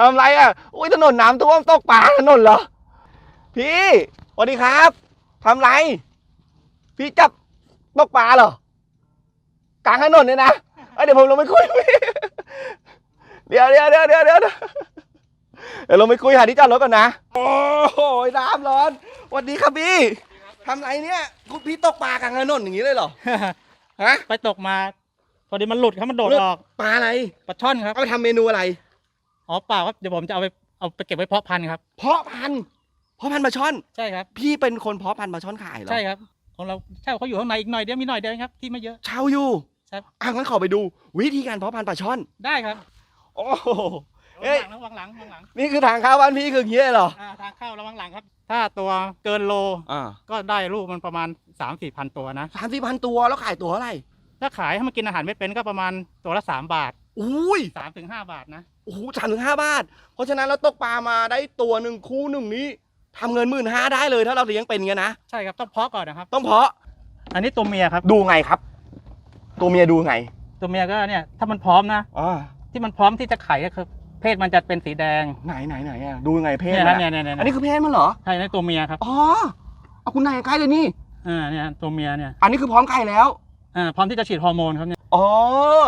ทำไรอะ อุ้ยถนนน้ำท่วมตกปลาถนนเหรอ พี่สวัสดีครับทำไร พี่จับตกปลาเหรอกลางถนนเนี่ยนะเอ้ยเดี๋ยวผมลงไปคุย เดี๋ยวเดี๋ยวเดี๋ยวเดี๋ยวเดี๋ยวเดี๋ยวลงไปคุยหาที่จอดรถก่อนนะ โอ้โหน้ำร้อนสวัสดีครับพี่ทำไรเนี่ยคุณพี่ตกปลากลางถนนอย่างนี้เลยเหรอ ฮะ ไปตกมา พอดีมันหลุดครับมันโดดออก ปลาอะไร ปลาช่อนครับ เอาไปทำเมนูอะไร อ๋อเปล่าครับเดี๋ยวผมจะเอาไปเอาไปเก็บไว้เพาะพันธุ์ครับ เพาะพันธุ์เพาะพันธุ์ปลาช่อน ใช่ครับ พี่เป็นคนเพาะพันธุ์ปลาช่อนขายเหรอใช่ครับ ของเราใช่เขาอยู่ข้างในอีกหน่อยเดียวมีหน่อยเดียวครับที่ไม่เยอะ เช่าอยู่ครับ อะงั้นขอไปดู วิธีการเพาะพันธุ์ปลาช่อน ได้ครับโอ้โห เอ้ระยวังหลังระวังหลังระวังหลังนี่คือทางเข้าบ้านพี่คืออย่างนี้เลยเหรออ่าทางเข้าระวังหลังครับ ถ้าตัวเกินโลอ่าก็ได้ลูกมันประมาณ3ามสี่พันตัวนะ สามสี่พันตัวแล้วขายตัวเท่าไหร่ถ้าขายให้มันกินอาหารไม่เป็นก็ประมาณตัวละสามบาท อุ้ยสามถึงห้าบาทนะโอ้โหสามถึงห้าบาท เพราะฉะนั้นเราตกปลามาได้ตัวหนึ่งคู่หนึ่งนี้ทำเงินหมื่นห้าได้เลยถ้าเราเลี้ยงเป็นเงี้ยนะ ใช่ครับต้องเพาะก่อนนะครับ ต้องเพาะอันนี้ตัวเมียครับ ดูไงครับ ตัวเมียดูไงตัวเมียก็เนี่ยถ้ามันพร้อมนะอ๋อที่มันพร้อมที่จะไข่ก็คือเพศมันจะเป็นสีแดงไหนไหนไหนอะดูไงเพศเนี่ยมันะนเนี่อะยเนี่ยเนี่ยอันนี้คือเพศมันเหรอใช่ในตัวเมียครับอ๋อเอาคุณนายใกล้เลยนี่ อ่าเนี่ยตัวเมียเนี่ยอันนี้คือพร้อมไข่แล้ว อ่าพร้อมที่จะฉีดฮอร์โมนครับเนี่ย อ๋อ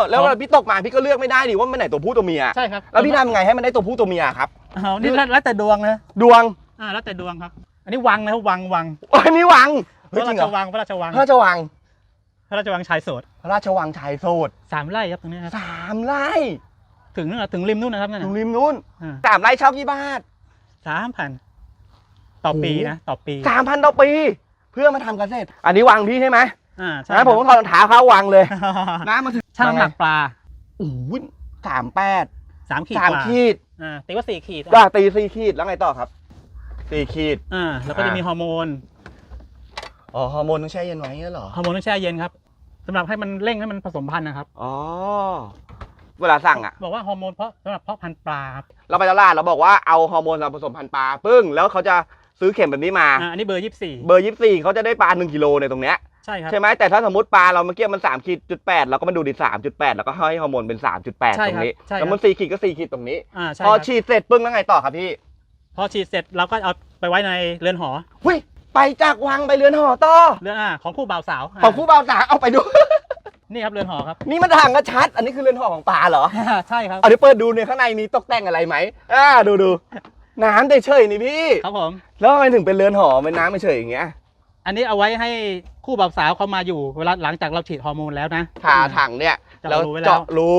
แล้วเวลาพี่ตกมาพี่ก็เลือกไม่ได้ดิว่ามันไหนตัวผู้ตัวเมียใช่ครับแล้วพี่ทำยังไงให้มันได้ตัวผู้ตัวเมียครับเอานี่แล้วแล้วแต่ดวงนะดวงอ่าแล้วแต่ดวงครับ อันนี้วังนะครับวังวังอันนี้วังพเฮ้ยระจราริงเหชรอวังพระราชวังพระราชวังพระราชวังชายโสดพระราชวังชายโสดสามไร่ครับตรงนี้ครับสามไร่ถึงนู่นนะถึงริมนู่นนะครับนั่นตรน่ะงริมนู้นอ่าสามไร่เช่ากี่บาทสามพันต่อปีโอ้โหนะต่อปีสามพันต่อปี เพื่อมาทำเกษตรอันนี้วังพี่ใช่ไหม อ่าใช่นะผมต้องถอดรองเท้าเข้าวังเลยครับน้ำมาถึงช่างน้ำหนักปลาโอ้โหสามแปดสามขีดสามกว่าขีดอ่าตีว่าสี่ขีดก็ตีสี่ขีดแล้วไงต่อครับสี่ขีด อ่าแล้วก็จะอ่ามีมีฮอร์โมนอ๋อฮอร์โมนต้องแช่เย็นไว้เงี้ยเหรอฮอร์โมนต้องแช่เย็นครับสำหรับให้มันเร่งให้มันผสมพันธุ์นะครับอ๋อเวลาสั่งอะ บอกว่าฮอร์โมนเพราะสำหรับเพาะพันธุ์ปลาครับเราไปตลาดเราบอกว่าเอาฮอร์โมนเราผสมพันธุ์ปลาปึ้งแล้วเขาจะซื้อเข็มแบบนี้มาอ่าอันนี้เบอร์ยี่สิบสี่เบอร์ยี่สี่เขาจะได้ปลาหนึ่งกิโลในตรงเนี้ย ใช่ครับ ใช่ไหมแต่ถ้าสมมติปลาเราเมื่อกี้มันสามขีดจุดแปดเราก็มาดูดิสามจุดแปดแล้วก็ให้ฮอร์โมนเป็นสามจุดแปดใช่ตรครังบนี้ใช่ครับ แล้วมันสี่ขีดก็สี่ขีดตรงนี้ อ่าใช่พอครับฉีดเสร็จปึ้งแล้วไงต่อครับพี่พอฉีดเสร็จเราก็เอาไปไว้ในเรือนหอ หุ้ยไปจากวังไปเรือนหอต่อเรือนอ่าของคู่บ่าวสาวของคู่บ่าวสาวเอาไปดู นี่ครับเรือนหอครับ นี่มันทางกระชัด อันนี้คือเรือนหอของปลาเหรอ ใช่ครับ เอาเดี๋ยวเปิดดูเนี่ยข้างในมีตกแต่งอะไรไหมอ่าดูดูน้ำเฉยๆนี่พี่ ครับผม แล้วทำไมถึงเป็นเรือนหอเป็นน้ำเฉยๆอย่างเงี้ย อันนี้เอาไว้ให้คู่บ่าวสาวเขามาอยู่เวลาหลังจากเราฉีดฮอร์โมนแล้วนะผ่าถังเนี่ยเจาะแล้วรูไว้แล้ว เจาะรู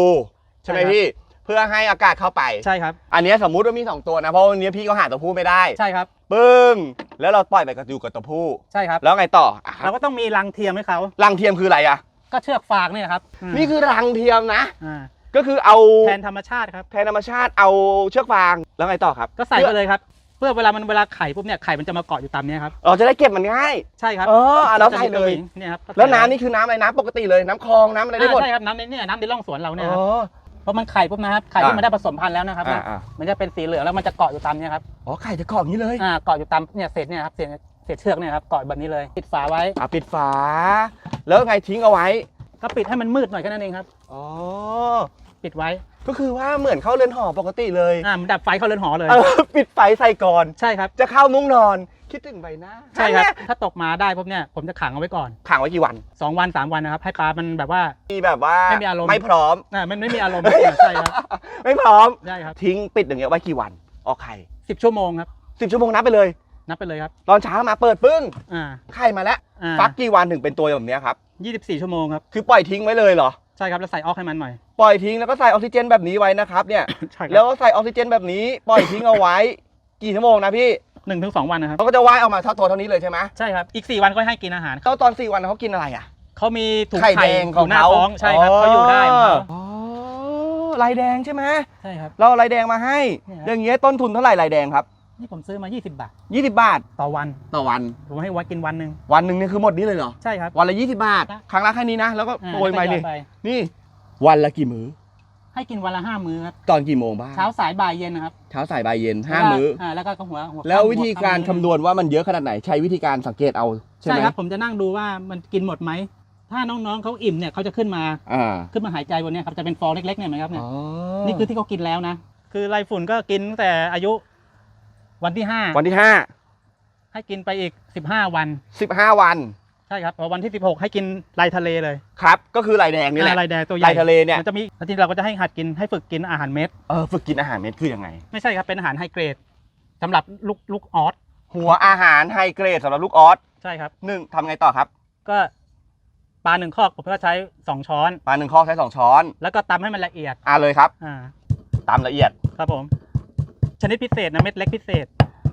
ใช่ไหมใช่ครับพี่เพื่อให้อากาศเข้าไป ใช่ครับ อันเนี้ยสมมุติว่ามีสองตัวนะ เพราะวันนี้พี่ก็หาตัวผู้ไม่ได้ใช่ครับ ปึ้งแล้วเราปล่อยไปกับอยู่กับตัวผู้ ใช่ครับ แล้วไงต่ออะเราก็ต้องมีรังเทียมให้เขารังเทียมคืออะไรอะ ก็เชือกฟางเนี่ยครับอืมนี่คือรังเทียมนะอ่าก็คือเอาแทนธรรมชาติครับ แทนธรรมชาติเอาเชือกฟางแล้วไงต่อครับก็ใส่ไปเลยครับเพื่อเวลามันเวลาไข่ปุ๊บเนี่ยไข่มันจะมาเกาะอยู่ตามเนี้ยครับอ๋อจะได้เก็บมันง่าย ใช่ครับเอออะเราใส่เลยเนี่ยครับแล้วน้ำนี่คือน้ำอะไรน้ำปกติเลยน้ำคลองน้ำอะไรได้หมดอ่าใช่ครับน้ำในเนี่ยน้ำในร่องสวนเราเนี่ยครับอ๋อเพราะมันไข่ปุ๊บนะครับไข่ที่อ่ามันได้ผสมพันธุ์แล้วนะครับอ่าอ่ามันจะเป็นสีเหลืองแล้วมันจะเกาะอยู่ตามเนี้ยครับอ๋อไข่จะกรอบอย่างนี้เลยอ่าเกาะอยู่ตามเนี่ยเศษเนี่ยครับเศษเศษเชือกเนี่ยครับเกาะแบบนี้เลย ปิดฝาไว้อะปิดฝา แล้วไงทิ้งเอาไว้ ก็ปิดให้มันมืดหน่อยแค่นั้นเองครับอ๋อปิดไว้ ก็คือว่าเหมือนเข้าเรือนหอปกติเลยอ่ามันดับไฟเข้าเรือนหอเลย เออปิดไฟใส่ก่อน ใช่ครับ จะเข้ามุ้งนอน คิดถึงใบหน้าใช่ครับนั่นแหละถ้าตกมาได้ปุ๊บเนี่ย ผมจะขังเอาไว้ก่อน ขังไว้กี่วันสองวันสามวันนะครับ ให้ปลามันแบบว่า มีแบบว่าไม่มีอารมณ์ ไม่พร้อมอ่ามันไม่มีอารมณ์ใช่ครับ ไม่พร้อม ใช่ครับ ทิ้งปิดอย่างเงี้ยไว้กี่วัน ออกไข่สิบชั่วโมงครับสิบชั่วโมงนับไปเลย นับไปเลยครับ ตอนเช้ามาเปิดปึ้ง อ่า ไข่มาแล้วอ่าฟักกี่วันถึงเป็นตัวแบบเนี้ยครับยี่สิบสี่ชั่วโมงครับ คือปล่อยทิ้งไว้เลยเหรอ ใช่ครับแล้วใส่ออกให้มันหน่อย ปล่อยทิ้งแล้วก็ใส่ออกซิเจนแบบนี้ไว้นะครับเนี่ย ใช่คแล้รับวก็ใส่ออกซิเจนแบบนี้ปล่อยทิ้งเอาไว้ กี่ชั่วโมงนะพี่หนึ่งถึงสองวันนะครับเขาก็จะว่ายออกมาเท่าตัวเท่านี้เลยใช่ไหมใช่ครับอีกสี่วันก็ให้กินอาหารแล้วตอนสี่วันเขากินอะไรอะ เขามีถุงไข่ไข่แดงอของยู่หน้าเขาท้องใช่ครับเขาอยู่ได้ของเขาอ๋อลายแดงใช่ไหมใช่ครับ เราเอาลายแดงมาให้ เนี่ยครับ อย่างเงี้ยต้นทุนเท่าไหร่ลายแดงครับ นี่ผมซื้อมา 20 บาท 20 บาทต่อวัน ต่อวัน ผมให้ไว้กินวันหนึ่งวันหนึ่งเนี่ยคือหมดนี้เลยเหรอ ใช่ครับ วันละ 20 บาท ครับครั้งละแค่นี้นะ แล้วก็อ่าโปรยมาแล้วดิก็หยอไปนี่ วันละกี่มื้อ ให้กินวันละห้ามื้อครับ ตอนกี่โมงบ้าง เช้าสายบ่ายเย็นนะครับเช้าสายบ่ายเย็นห้าแล้วก็มื้ออ่าแล้วก็หัวหัวแล้วค่ำวิธีการหัคำนวณว่ามันเยอะขนาดไหน ใช้วิธีการสังเกตเอาใช่ใช่ไหมครับผมจะนั่งดูว่ามันกินหมดไหม ถ้าน้องๆเขาอิ่มเนี่ยเขาจะขึ้นมาอ่าขึ้นมาหายใจบนเนี้ครับจะเป็นฟองเล็กๆเนี่ยไหมครับเนี่ยอ๋อนี่คือที่เขากินแล้วนะ คือไรฝุ่นก็กินตั้งแต่อายุ วันที่ห้าวันที่ห้าให้กินไปอีกสิบห้าวันสิบห้าวันใช่ครับพอวันที่สิบหกให้กินลายทะเลเลยครับ ก็คือลายแดงนี่แหละลายแดงตัวใหญ่ลายทะเลเนี่ยมันจะมีแล้วทีนี้เราก็จะให้หัดกินให้ฝึกกินอาหารเม็ดเออฝึกกินอาหารเม็ดคือยังไง ไม่ใช่ครับเป็นอาหารไฮเกรดสำหรับลูกลูกออสหัวอาหารไฮเกรดสำหรับลูกออสใช่ครับหนึ่งทำไงต่อครับ ก็ปลาหนึ่งคอกผมก็ใช้สองช้อนปลาหนึ่งข้อใช้สองช้อน แล้วก็ตำให้มันละเอียดอ่าเลยครับอ่าตามละเอียดครับผม ชนิดพิเศษนะเม็ดเล็กพิเศษ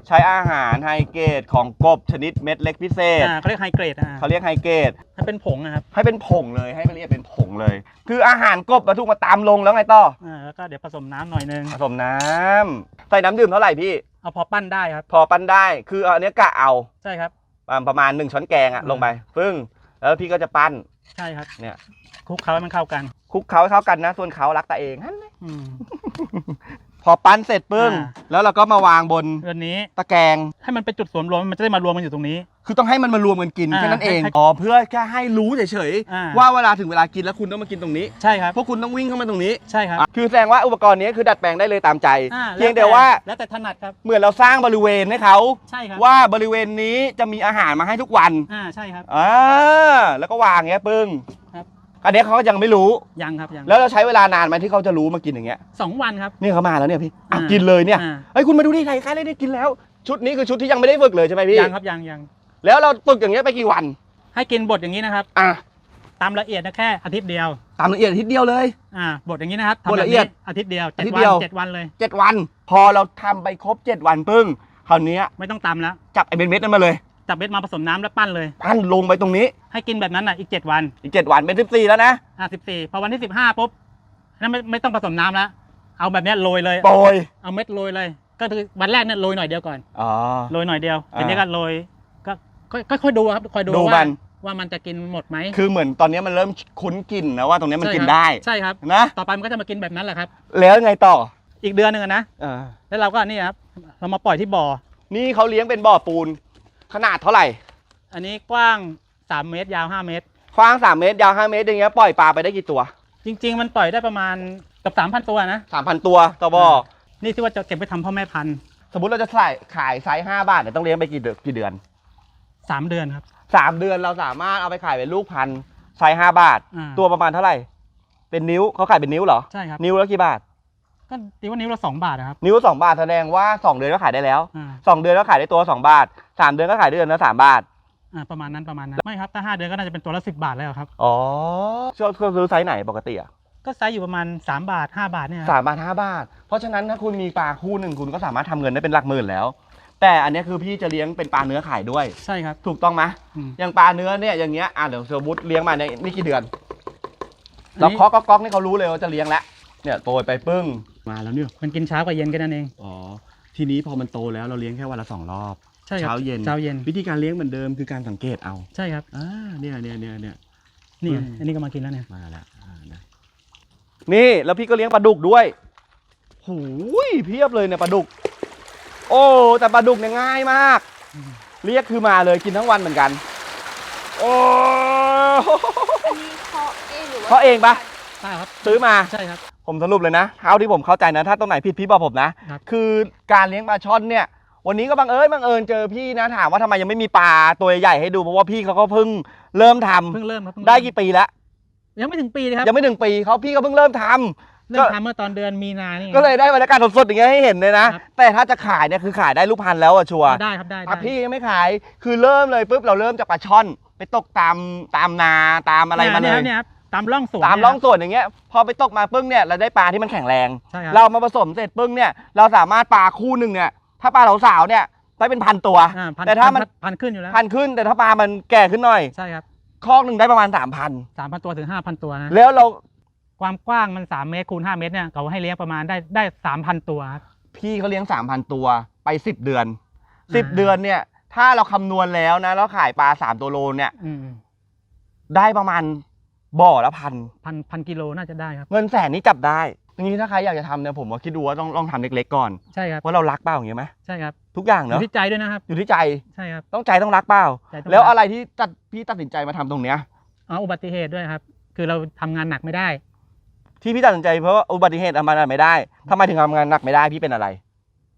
ใช้อาหารไฮเกรดของกบชนิดเม็ดเล็กพิเศษ อ่าเขาเรียกไฮเกรดอ่าเขาเรียกไฮเกรดให้เป็นผงนะครับให้เป็นผงเลยให้ละเอียดเป็นผงเลย คืออาหารกบมาทุกมาตามลงแล้วไงต่ออ่าแล้วก็เดี๋ยวผสมน้ำหน่อยนึงผสมน้ำใส่น้ำดื่มเท่าไหร่พี่ เอาพอปั้นได้ครับ พอปั้นได้คือเอาอันเนี้ยกะเอาใช่ครับอ่าประมาณหนึ่งช้อนแกงอะอืม ลงไปปึ้งแล้วพี่ก็จะปั้น ใช่ครับเนี่ย คลุกเคล้าให้มันเข้ากัน คลุกเคล้าให้เข้ากันนะ ส่วนเขารักตาเองฮั่นเลยอืม พอปั้นเสร็จปึ้ง อ่า แล้วเราก็มาวางบนเรื่องนี้ตะแกรงให้มันเป็นจุดสวมรวมมันจะได้มารวมกันอยู่ตรงนี้ คือต้องให้มันมารวมกันกินอ่าแค่นั้นเองให้อ๋อเพื่อแค่ให้รู้เฉยอ่า ๆว่าเวลาถึงเวลากินแล้วคุณต้องมากินตรงนี้ใช่ครับ พวกคุณต้องวิ่งเข้ามาตรงนี้ใช่ครับอะคือแสดงว่าอุปกรณ์นี้คือดัดแปลงได้เลยตามใจ อ่าเพียงแต่ว่าแล้วแต่ถนัดครับเหมือนเราสร้างบริเวณให้เขา ใช่ครับว่าบริเวณนี้จะมีอาหารมาให้ทุกวันอ่าใช่ครับ อ่าแล้วก็วางเงี้ยปึ้งครับ อันเนี้ยเขาก็ยังไม่รู้ ยังครับยังแล้วเราใช้เวลานานไหมที่เขาจะรู้มากินอย่างเงี้ยสองวันครับนี่เขามาแล้วเนี่ยพี่อะอ่ากินเลยเนี่ยอ่าเฮ้ยคุณมาดูดิไทยค่ายได้กินแล้ว ชุดนี้คือชุดที่ยังไม่ได้ฝึกเลยใช่ไหมพี่ยังครับยังยังแล้วเราฝึกอย่างเงี้ยไปกี่วันให้กินบดอย่างนี้นะครับ อะตามละเอียดนะแค่อาทิตย์เดียวตามละเอียดอาทิตย์เดียวเลย อ่าบดอย่างนี้นะครับบดทำแบบละเอียดนี้อาทิตย์เดียวอาเจ็ดทิตย์วัเดีนยว เจ็ดวันเลย เจ็ดวัน พอเราทำไปครบเจ็ดวันปึ้งคราวเนี้ยไม่ต้องตำแล้วจับไอ้เม็ดๆนั้นมาเลย จับเบ็ดมาผสมน้ำแล้วปั้นเลย ปั้นลงไปตรงนี้ ให้กินแบบนั้นอะอีกเจ็ดวันอีกเจ็ดวันเป็นสิบสี่แล้วนะอ่าสิบสี่พอวันที่สิบห้าปุ๊บนั่นไม่ไม่ต้องผสมน้ำแล้วเอาแบบเนี้ยโรยเลย โปรยเอาเม็ดโรยเลย ก็คือวันแรกเนี่ยโรยหน่อยเดียวก่อนอ๋อ โรยหน่อยเดียวอ่า ทีนี้ก็โรยก็ก็ก็ค่อยดูครับคอยดูดูว่ามันว่ามันจะกินหมดไหมคือเหมือนตอนนี้มันเริ่มคุ้นกลิ่นนะว่าตรงนี้มันใช่กินครับได้ใช่ครับ นะ ต่อไปมันก็จะมากินแบบนั้นแหละครับ แล้วไงต่ออีกเดือนหนึ่งอะนะ เออแล้วเราก็นี่ครับเรามาปล่อยที่บ่อ นี่เขาเลี้ยงเป็นบ่อปูน ขนาดเท่าไหร่ อันนี้กว้าง 3 เมตรยาว 5 เมตร กว้าง 3 เมตร ยาว 5 เมตรอย่างเงี้ยปล่อยปลาไปได้กี่ตัว จริง ๆ มันปล่อยได้ประมาณเกับ3,000 ตัวนะ 3,000 ตัวต่อบ่อนี่ที่ว่าจะเก็บไปทำพ่อแม่พันธุ์สมมติเราจะขายขายไซส์5บาทเนี่ยต้องเลี้ยงไปกี่เดือนกี่เดือน สามเดือนครับ 3 เดือนเราสามารถเอาไปขายเป็นลูกพันธุ์ไซส์5บาท อ่า ตัวประมาณเท่าไหร่ เป็นนิ้วเขาขายเป็นนิ้วเหรอ ใช่ครับ นิ้วละกี่บาท ก็ตีว่านิ้วละ2บาทนะครับ นิ้ว2บาทแสดงว่า2เดือนก็ขายได้แล้วอ่า2เดือนก็ขายได้ตัว2บาท3เดือนก็ขายได้เดือนละ3บาทอ่าประมาณนั้นประมาณนั้นไม่ครับถ้า5เดือนก็น่าจะเป็นตัวละ10บาทแล้วครับ อ๋อชอบซื้อไซส์ไหนปกติอะก็ไซส์อยู่ประมาณ3บาท5บาทเนี่ยครับสามบาทห้าบาท เพราะฉะนั้นถ้าคุณมีปลาคู่หนึ่งคุณก็สามารถทำเงินได้เป็นหลักหมื่นแล้ว แต่อันเนี้ยคือพี่จะเลี้ยงเป็นปลาเนื้อขายด้วย ใช่ครับถูกต้องไหมอืมอย่างปลาเนื้อเนี่ยอย่างเงี้ยอะเดี๋ยวสมมติเลี้ยงมาเนี่ยนี่กี่เดือนอันเรานี้เคาะก๊อกก๊อกนี่เขารู้เลยว่าจะเลี้ยงแล้วเนี่ยโตไปปึ้ง มาแล้วเนี่ยมันกินเช้ากับเย็นแค่นั้นเอง อ๋อ ทีนี้พอมันโตแล้วเราเลี้ยงแค่วันละสองรอบ ใช่ครับเช้าเย็น เช้าเย็น วิธีการเลี้ยงเหมือนเดิมคือการสังเกตเอา ใช่ครับ อ่า เนี่ยเนี่ยเนี่ยเนี่ยนี่ไงอืมอันนี้ก็มากินแล้วเนี่ย มาแล้วอ่านะนี่แล้วพี่ก็เลี้ยงปลาดุกด้วยหูยเพียบเลยเนี่ยปลาดุก โอ้ แต่ปลาดุกเนี่ยง่ายมาก เรียกคือมาเลยกินทั้งวันเหมือนกัน โอ้อันนี้เคาะเองหรือว่าเคาะเองปะใช่ครับ ซื้อมา ใช่ครับ ผมสรุปเลยนะเท่าที่ผมเข้าใจนะถ้าตรงไหนผิดพี่บอกผมนะ ครับ คือการเลี้ยงปลาช่อนเนี่ย วันนี้ก็บังเอิญบังเอิญเจอพี่นะถามว่าทำไมยังไม่มีปลาตัวใหญ่ให้ดูเพราะว่าพี่เขาก็เพิ่งเริ่มทำเพิ่งเริ่มครับเพิ่งได้เริ่มกี่ปีแล้ว ยังไม่ถึงปีเลยครับยังไม่ถึงปีเขาพี่ก็เพิ่งเริ่มทำ เริ่มทำเมื่อตอนเดือนมีนานี่ไง ก็เลยได้บรรยากาศสดๆอย่างเงี้ยให้เห็นเลยนะ ครับ แต่ถ้าจะขายเนี่ยคือขายได้ลูกพันแล้วอะชัวร์ได้ครับได้อะได้พี่ยังไม่ขายคือเริ่มเลยปุ๊บเราเริ่มจากปลาช่อน ไปตกตามตามนาตามอะไรมาเลนี่ยเนี่ยครับ ตามร่องสวนตามเนี่ยร่องครับส่วนอย่างเงี้ยพอไปตกมาปึ้งเนี่ยเราได้ปลาที่มันแข็งแรง ใช่ครับ เรามาผสมเสร็จปึ้งเนี่ยเราสามารถปลาคู่หนึ่งเนี่ยถ้าปลาสาวๆเนี่ยได้เป็นพันตัว อ่าพันแต่ถ้ามันพันขึ้นอยู่แล้วพันขึ้นแต่ถ้าปลามันแก่ขึ้นหน่อยใช่ครับคอกหนึ่งได้ประมาณสามพันสามพันตัวถึงห้าพันตัวนะแล้วเราความกว้างมันสามเมตรคูณห้าเมตรเนี่ยเขาให้เลี้ยงประมาณได้ได้สามพันตัวครับ พี่เขาเลี้ยงสามพันตัวไปสิบเดือนสิบอ่า เดือนเนี่ยถ้าเราคำนวณแล้วนะแล้วขายปลาสามตัวโลเนี่ยอืมได้ประมาณ บ่อละพัน พันพันกิโลน่าจะได้ครับ เงินแสนนี้จับได้ทีนี้ถ้าใครอยากจะทำเนี่ยผมว่าคิดดูว่าต้องลองทำเล็กๆก่อนใช่ครับ ว่าเรารักเปล่าอย่างเงี้ยไหมใช่ครับทุกอย่างอเนาะยู่ที่ใจด้วยนะครับ อยู่ที่ใจใช่ครับต้องใจต้องรักเปล่า ใจต้องแล้วรักอะไรที่ตัดพี่ตัดสินใจมาทำตรงเนี้ย อ๋ออุบัติเหตุด้วยครับ คือเราทำงานหนักไม่ได้ ที่พี่ตัดสินใจเพราะว่าอุบัติเหตุทำงานไม่ได้ทำไมถึงทำงานหนักไม่ได้พี่เป็นอะไร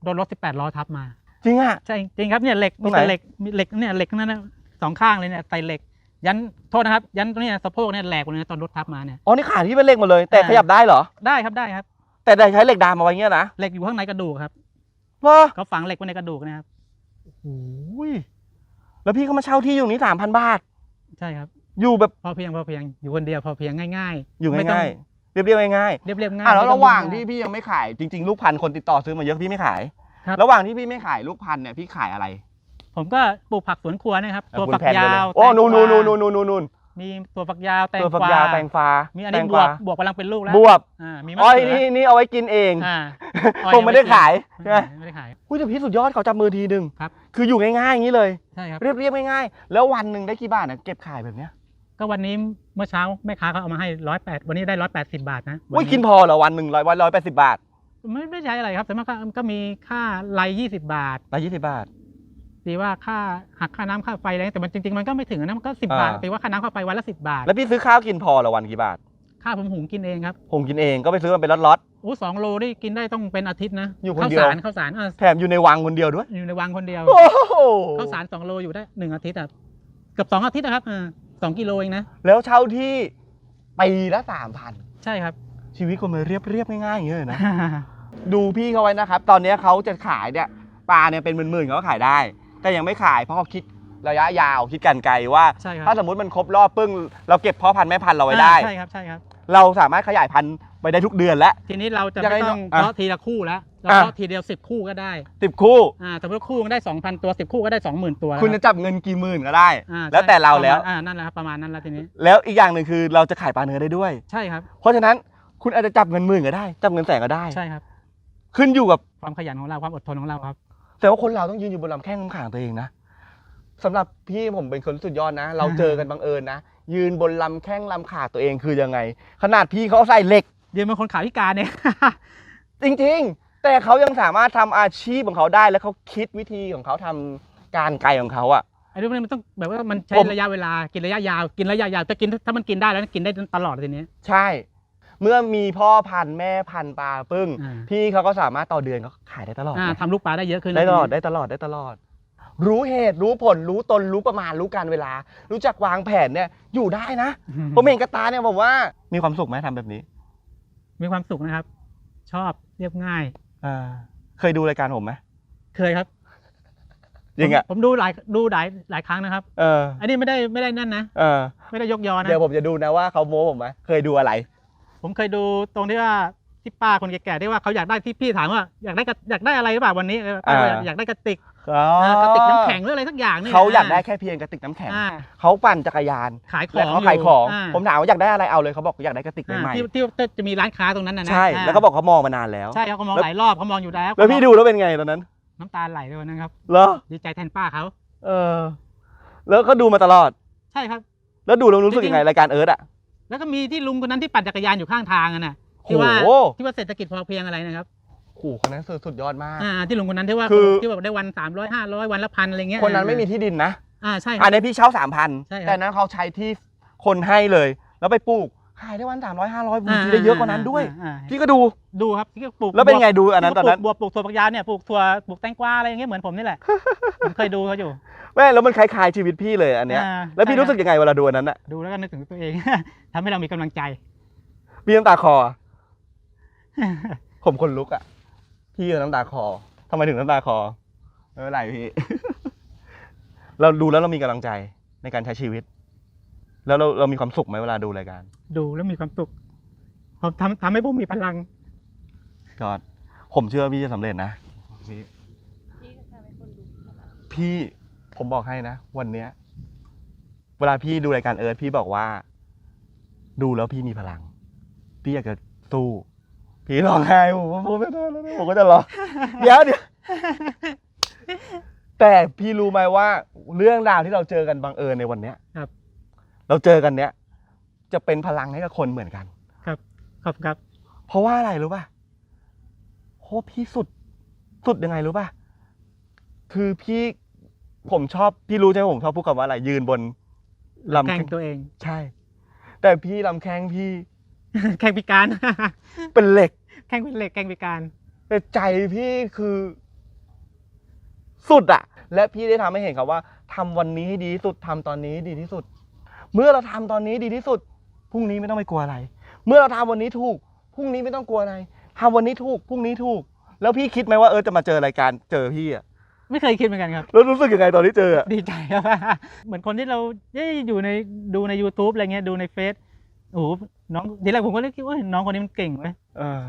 โดนรถ 18 ล้อทับมา จริงอะใช่จริงครับเนี่ยเหล็กตรมีงไหน แต่เหล็กมีเหล็กเนี่ยเหล็กนั่นนะสองข้างเลยเนี่ยไตเหล็ก ยันโทษนะครับ ยันตรงเนี้ยสะโพกเนี่ยแหลกหมดเลยนะตอนรถทับมาเนี่ย อ๋อนี่ขาที่เป็นเหล็กหมดเลย แต่อ่าขยับได้เหรอ ได้ครับได้ครับแต่ได้ใช้เหล็กดามเอาไว้เงี้ยนะเหล็กอยู่ข้างในกระดูกครับเหรอเขาฝังเหล็กไว้ในกระดูกนะครับโอ้ยแล้วพี่ก็มาเช่าที่อยู่นี้สามพันบาท ใช่ครับ อยู่แบบพอเพียงพอเพียงอยู่คนเดียวพอเพียงง่ายอยู่ไม่ต้องง่ายๆเรียบๆง่ายๆเรียบเรียบๆง่ายอะแล้วไม่ต้ระหว่างยุ่ที่ยกพี่ยังไม่ขายจริง ๆ ลูกพันธุ์คนติดต่อซื้อมาเยอะพี่ไม่ขาย ครับ ระหว่างที่พี่ไม่ขายลูกพันธุ์เนี่ยพี่ขายอะไร ผมก็ปลูกผักสวนครัวนะครับ ตัวคุณฝักแพนไปยาเลวโอ้แตงนูนกนูวานนูนนูนนูนนูนนูนมีตัวฝักยาวแตงตัวฝักกวายาวแตงฟ้ามีมีอันนี้บวบบวบกำลังเป็นลูกแล้วบวบอ่ามีมะอ้อยเขืนี่นี่เอาไว้กินเองอ่าคงไม่ได้ขายใช่ไหมไม่ได้ขายอุ้ยแต่พี่สุดยอดเขาจับมือทีหนึ่งครับคืออยู่ง่ายๆอย่างนี้เลยใช่ครับเรียบๆง่ายๆ แล้ววันหนึ่งได้กี่บาทนะเก็บขายแบบเนี้ยก็วันนี้เมื่อเช้าแม่ค้าเขาเอามาให้ร้อยแปดวันนี้ได้ร้อยแปดสิบาทนะอุ้ยกินพอเหรอวันหนึ่งร้อยวันร้อยแปดสิบบาท ไม่ไม่ใช่อะไรครับแต่มากก็ก็มีค่าไลยี่สิบาทร้อยยี่สิบบาท ตีว่าค่าหักค่าน้ำค่าไฟอะไรแต่มันจริงๆมันก็ไม่ถึงนะมันก็สิบาทอ่าตีว่าค่าน้ำค่าไฟวันละสิบาท แล้วพี่ซื้อข้าวกินพอเหรอวันกี่บาทค่าผมหุงกินเองครับผมกินเองก็ไปซื้อมันเป็นล็อตโอ้สองโลนี่กินได้ต้องเป็นอาทิตย์นะอยู่คนข้าวเดียวสารข้าวสารอะๆแถมอยู่ในวังคนเดียวด้วยอยู่ในวังคนเดียวโอ้โหข้าวสารสองโลอยู่ได้หนึ่งอาทิตย์อะเกับสองอาทิตย์นะครับอ่าสองกิโลเองนะแล้วเช่าที่ปีละสามพันใช่ครับ ชีวิตคนมันเรียบเรียบๆง่ายๆอย่างเงี้ยเลยนะดูพี่เขาไว้นะครับ ตอนนี้เขาจะขายเนี่ยปลาเนี่ยเป็นหมื่นๆเขาก็ขายได้ แต่ยังไม่ขายเพราะเขาคิดระยะยาวคิดกันไกลว่า ใช่ครับถ้าสมมติมันครบรอบปึ้ง เราเก็บพ่อพันธุ์แม่พันธุ์เราไว้ได้อ่าใช่ครับใช่ครับ เราสามารถขยายพันธุ์ไปได้ทุกเดือนแล้วทีนี้เราจะยังไงไม่ต้องอะเพาะทีละคู่แล้วเราอะเพาะทีเดียวสิบคู่ก็ได้สิบคู่ อ่าสมมติคู่มันได้สองพันตัวสิบคู่ก็ได้สองหมื่นตัวคุณจะจับเงินกี่หมื่นก็ได้ อ่าแล้วแต่เราแล้ว ประมณอ่านั่นแหละครับประมาณนั้นแล้วทีนี้แล้วอีกอย่างหนึ่งคือเราจะขายปลาเนื้อได้ด้วย ใช่ครับเพราะฉะนั้นคุณอาจจะจับเงินหมื่นก็ได้ จับเงินแสนก็ได้ ใช่ครับ ขึ้นอยู่กับความขยันของเราความอดทนของเราครับ แต่ว่าคนเราต้องยืนอยู่บนลำแข้งลำขาตัวเองนะสำหรับพี่ผมเป็นคนสุดยอดนะ เราเจอกันบังเอิญนะ ยืนบนลำแข้งลำขาตัวเองคือยังไง ขนาดพี่เขาใส่เหล็ก เดี๋ยวเป็นคนขาพิการเนี่ย จริงๆ แต่เขายังสามารถทำอาชีพของเขาได้แล้วเขาคิดวิธีของเขาทำการไกลของเขาอะ ไอ้เรื่องนี้มันต้องแบบว่ามันใช้ผม ระยะเวลากินระยะยาวกินระยะยาวจะกินถ้ามันกินได้แล้วกินได้ตลอดเลยทีนี้ใช่ เมื่อมีพ่อพันธุ์แม่พันธุ์ปลาปึ้งอ่า พี่เขาก็สามารถต่อเดือนเขาขายได้ตลอดอ่านะทำลูกปลาได้เยอะขึ้นได้ตลอดทีนี้ได้ตลอดได้ตลอด รู้เหตุรู้ผลรู้ตนรู้ประมาณรู้การเวลา รู้จักวางแผนเนี่ยอยู่ได้นะผมเห็นกระตาเนี่ยผมว่ามีความสุขไหมทำแบบนี้มีความสุขนะครับ ชอบเรียบง่าย อ่าเคยดูรายการผมไหมเคยครับจริงอะผมผมดูหลายดูหลายหลายครั้งนะครับ เอออันนี้ไม่ได้ไม่ได้นั่นนะ เออ ไม่ได้ยกยอนะ เดี๋ยวผมจะดูนะว่าเขาโม้ผมไหมเคยดูอะไร ผมเคยดูตรงที่ว่าที่ป้าคนแก่ๆที่ว่าเขาอยากได้ที่พี่ถามว่าอยากได้กระอยากได้อะไรหรือเปล่าวันนี้เออป้าบอกอยากอ่าอยากได้กระติกอ๋อเออกระติกน้ำแข็งหรืออะไรสักอย่างนี่เขาอยากได้แค่เพียงกระติกน้ำแข็ง อ่า เขาปั่นจักรยานขายขอและงเขาขายของยู่าผมถามว่าอยากได้อะไรเอาเลยเขาบอกอยากได้กระติกอ่าใหม่ที่ที่ที่จะมีร้านค้าตรงนั้นนะๆนะใช่ อ่าแล้วก็บอกเขามองมานานแล้ว ใช่เขามองแล้ว หลายรอบเขามองอยู่แล้วแล้วพี่ดูแล้วเป็นไงตอนนั้นน้ำตาไหลเลยวันนั้นครับ เหรอดีใจแทนป้าเขาเออ แล้วก็ดูมาตลอด ใช่ครับ แล้วดูแล้วรู้สึกยังไงรายการเอิร์ธอะ แล้วก็มีที่ลุงคนนั้นที่ปั่นจักรยานอยู่ข้างทางอะนะที่ว่าโอ้โห ที่ว่าเศรษฐกิจพอเพียงอะไรนะครับโอ้โหคนนั้นสุดยอดมาก อ่าที่ลุงคนนั้นที่ว่าคือ ที่แบบได้วันสามร้อยห้าร้อยวันละพันอะไรเงี้ยคนนั้นไม่มีที่ดินนะ อ่าใช่คอัรันบนี้พี่เช่าสามพันใช่ครับ แต่นั้นเขาใช้ที่คนให้เลย แล้วไปปลูก ขายได้วันสามร้อยห้าร้อยบางทีได้เยอะกว่านั้นด้วย อ่าพี่ก็ดูดูครับที่ก็ปลูกแล้วเป็นไงบดูอันนั้นที่ตอนก็นั้นปลูกบวบปลูกถั่วฝักยาวเนี่ยปลูกถั่วปลูกแตงกวาอะไรอย่างเงี้ยเหมือนผมนี่แหละ ผมเคยดูเขาอยู่แม่แล้วมันคล้ายๆชีวิตพี่เลยอันเนี้ยอ่าแล้วพี่ใช่รู้สึกยังไงเวลาดูอันนั้นอะดูแล้วก็นึกถึงตัวเอง ทำให้เรามีกำลังใจพี่น้ำตาคอ ผมคนลุกอะพี่ก็น้ำตาคอทำไมถึงน้ำตาคอไม่เป็นไรพี่ เราดูแล้วเรามีกำลังใจในการใช้ชีวิต แล้วเราเรามีความสุขไหมเวลาดูรายการดูแล้วมีความสุขผมทำทำให้ผมมีพลังก็ผมเชื่อว่าพี่จะสำเร็จนะพี่พี่ก็ทำให้คนดูขนาดพี่ผมบอกให้นะ วันเนี้ย เวลาพี่ดูรายการเอิร์ธพี่บอกว่า ดูแล้วพี่มีพลัง พี่อยากจะสู้พี่ร้องไห้ผมว่าผมไม่ได้แล้วนะผมก็จะร้องเดี๋ยวเดี๋ยวแต่พี่รู้ไหมว่า เรื่องราวที่เราเจอกันบังเอิญในวันเนี้ยครับ เราเจอกันเนี้ยจะเป็นพลังให้กับคนเหมือนกัน ครับขอบคุณครับ เพราะว่าอะไรรู้ป่ะโหพี่สุด สุดยังไงรู้ป่ะ คือพี่ผมชอบพี่รู้ใช่ไหมผมชอบพูดคำว่าอะไรยืนบนลำแกล้งแข้งตัวเอง ใช่ แต่พี่ลำแข้งพี่ แข่งพิการ เป็นเหล็ก แข่งเป็นเหล็กแข่งพิการ แต่ใจพี่คือ สุดอะและพี่ได้ทำให้เห็นครับว่าทำวันนี้ให้ดีที่สุดทำตอนนี้ให้ดีที่สุด เมื่อเราทำตอนนี้ดีที่สุดพรุ่งนี้ไม่ต้องไปกลัวอะไร เมื่อเราทำวันนี้ถูกพรุ่งนี้ไม่ต้องกลัวอะไรทำวันนี้ถูกพรุ่งนี้ถูก แล้วพี่คิดไหมว่าเออจะมาเจอรายการเจอพี่อะไม่เคยคิดเหมือนกันครับแล้วรู้สึกยังไงตอนที่เจออะดีใจครับเหมือนคนที่เราเอ้ยอยู่ในดูใน YouTube อะไรเงี้ยดูในเฟซโอ้โหน้องทีแรกผมก็เลยคิดว่าน้องคนนี้มันเก่งเว้ยเออ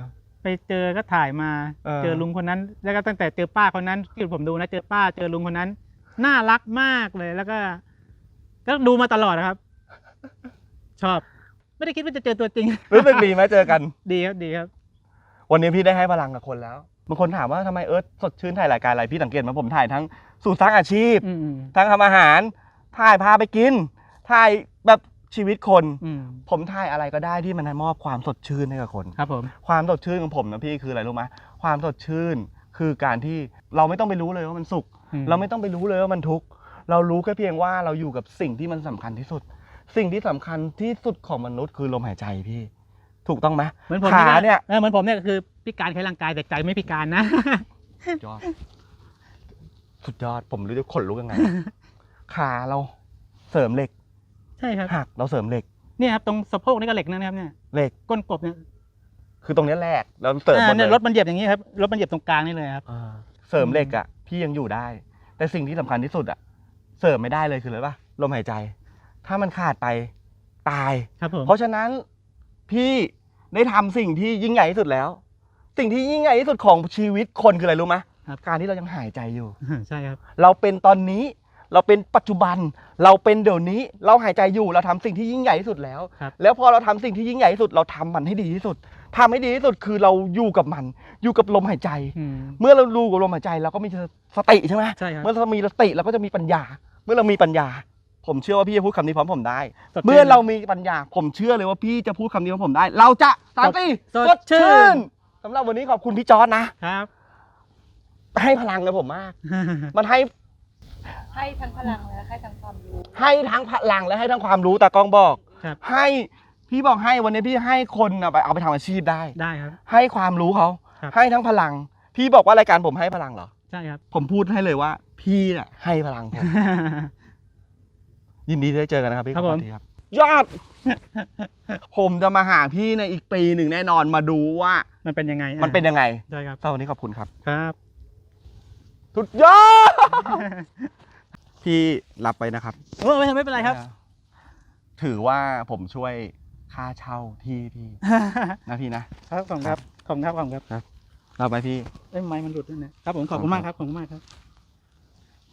ไปเจอก็ถ่ายมาเออเจอลุงคนนั้น แล้วก็ตั้งแต่เจอป้าคนนั้นที่ผมดูนะเจอป้าเจอลุงคนนั้น น่ารักมากเลยแล้วก็ก็ดูมาตลอดนะครับ ชอบ ไม่ได้คิดว่าจะเจอตัวจริง รู้สึกดีไหมเจอกัน ดีครับดีครับ วันนี้พี่ได้ให้พลังกับคนแล้วบางคนถามว่าทำไมเอิร์ธสดชื่นถ่ายรายการอะไรพี่สังเกตไหมาผมถ่ายทั้งสู่สร้างอาชีพอืมอืมทั้งทำอาหาร ถ่ายพาไปกิน ถ่ายแบบชีวิตคน อืมผมถ่ายอะไรก็ได้ที่มันมอบความสดชื่นให้กับคน ครับผม ความสดชื่นของผมนะพี่คืออะไรรู้ไหมความสดชื่นคือการที่เราไม่ต้องไปรู้เลยว่ามันสุข อืเราไม่ต้องไปรู้เลยว่ามันทุกข์ เรารู้แค่เพียงว่าเราอยู่กับสิ่งที่มันสำคัญที่สุด สิ่งที่สำคัญที่สุดของมนุษย์คือลมหายใจพี่ ถูกต้องไหมเหมือนผมขาก็เนี่ยเออเหมือนผมเนี่ยก็คือพิการแค่ร่างกายแต่ใจไม่พิการนะ สุดยอดสุดยอดผมรู้จะขนลุกยังไง ขาเราเสริมเหล็กใช่ครับหักเราเสริมเหล็กเนี่ยครับตรงสะโพกนี่ก็เหล็กนะครับเนี่ยเหล็กก้นกบเนี่ยคือตรงเนี้ยแรกเราเสริมหมอ่าดเลเนี่ยยรถมันเหยียบอย่างนี้ครับรถมันเหยียบตรงกลางนี่เลยครับอ่าเสริมเหล็กอะพี่ยังอยู่ได้ แต่สิ่งที่สำคัญที่สุดอะ เสริมไม่ได้เลยคืออะไรปะลมหายใจ ถ้ามันขาดไปตาย ครับผม เพราะฉะนั้นพี่ได้ทำสิ่งที่ยิ่งใหญ่ที่สุดแล้ว สิ่งที่ยิ่งใหญ่ที่สุดของชีวิตคนคืออะไรรู้ไหมครับ การที่เรายังหายใจอยู่ ใช่ครับ เราเป็นตอนนี้เราเป็นปัจจุบัน เราเป็นเดี๋ยวนี้เราหายใจอยู่เราทำสิ่งที่ยิ่งใหญ่ที่สุดแล้ว ครับ แล้วพอเราทำสิ่งที่ยิ่งใหญ่ที่สุดเราทำมันให้ดีที่สุดทำให้ดีที่สุดคือเราอยู่กับมัน อยู่กับลมหายใจ อืมเมื่อเรารู้กับลมหายใจเราก็มีสติใช่ไหมใช่ครับ เมื่อเรามีสติเราก็จะมีปัญญา เมื่อเรามีปัญญา ผมเชื่อว่าพี่จะพูดคำนี้พร้อมผมได้ สดชื่น เมื่อเรามีปัญญาผมเชื่อเลยว่าพี่จะพูดคำนี้พร้อมผมได้ เราจะสามตีสดชื่น สำหรับวันนี้ขอบคุณพี่จอร์ดนะ ครับ ให้พลังกับผมมาก มันให้ให้ทั้งพลังและให้ทั้งความรู้ ให้ทั้งพลังและให้ทั้งความรู้ตากล้องบอก ครับ ให้พี่บอกให้วันนี้พี่ให้คนน่ะไปเอาไปทำอาชีพได้ ได้ครับ ให้ความรู้เขา ครับ ให้ทั้งพลัง พี่บอกว่ารายการผมให้พลังเหรอ ใช่ครับ ผมพูดให้เลยว่า พี่น่ะให้พลังผม ยินดีที่ได้เจอกันนะครับพี่ครับผม ขอณทีครับยอด ผมจะมาหาพี่ในอีกปีหนึ่งแน่นอนมาดูว่า มันเป็นยังไงมันเป็นยังไงใช่ครับ สำหรับวันนี้ขอบคุณครับ ครับ สุดยอด พี่รับไปนะครับโอ้ไม่ไม่เป็นไรครับ ถือว่าผมช่วยค่าเช่าที่พี่ นะพี่นะ ครับขอบคุณครับขอบคุณครับขอบคุณครับรับไปพี่ เอ้ยไม้มันหลุดด้วยนะครับผมขอบคุณมากครับขอบคุณมากครับ